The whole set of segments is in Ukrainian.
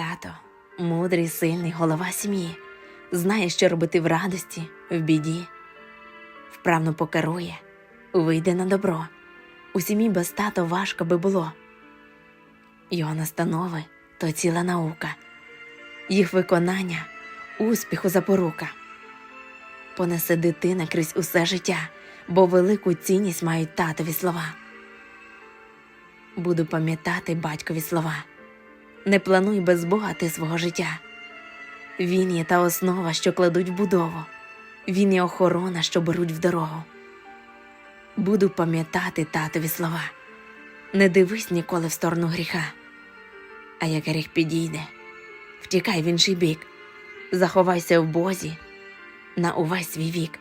Тато, мудрий, сильний голова сім'ї, знає, що робити в радості, в біді, вправно покерує, вийде на добро. У сім'ї без тато важко би було. Його настанови то ціла наука, їх виконання успіху запорука. Понесе дитина крізь усе життя, бо велику цінність мають татові слова. Буду пам'ятати батькові слова. Не плануй без Бога ти свого життя. Він є та основа, що кладуть в будову. Він є охорона, що беруть в дорогу. Буду пам'ятати татові слова. Не дивись ніколи в сторону гріха. А як гріх підійде, втікай в інший бік, заховайся в Бозі на увесь свій вік.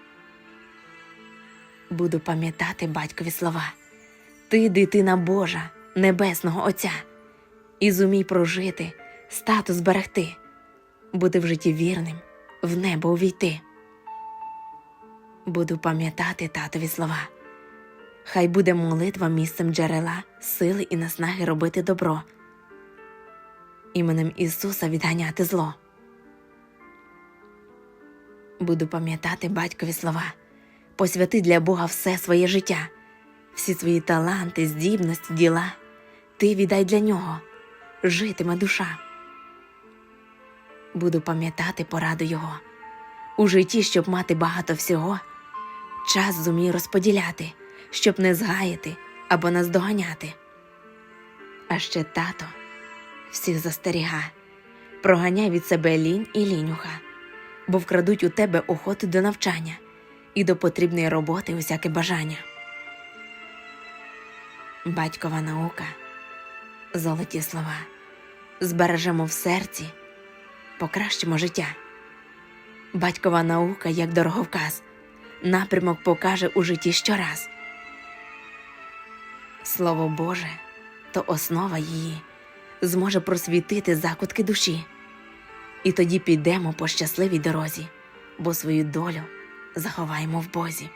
Буду пам'ятати батькові слова. Ти, дитина Божа, небесного Отця, і зумій прожити, статус зберегти, бути в житті вірним, в небо увійти. Буду пам'ятати татові слова. Хай буде молитва місцем джерела, сили і наснаги робити добро, іменем Ісуса відганяти зло. Буду пам'ятати батькові слова, посвяти для Бога все своє життя, всі свої таланти, здібності, діла. Ти віддай для нього, житиме душа. Буду пам'ятати пораду Його у житті, щоб мати багато всього, час зумій розподіляти, щоб не згаяти або наздоганяти. А ще тато всіх застеріга, проганяй від себе лінь і лінюха, бо вкрадуть у тебе охоту до навчання і до потрібної роботи усяке бажання. Батькова наука, золоті слова, збережемо в серці, покращимо життя. Батькова наука, як дороговказ, напрямок покаже у житті щораз. Слово Боже то основа її, зможе просвітити закутки душі, і тоді підемо по щасливій дорозі, бо свою долю заховаємо в Бозі.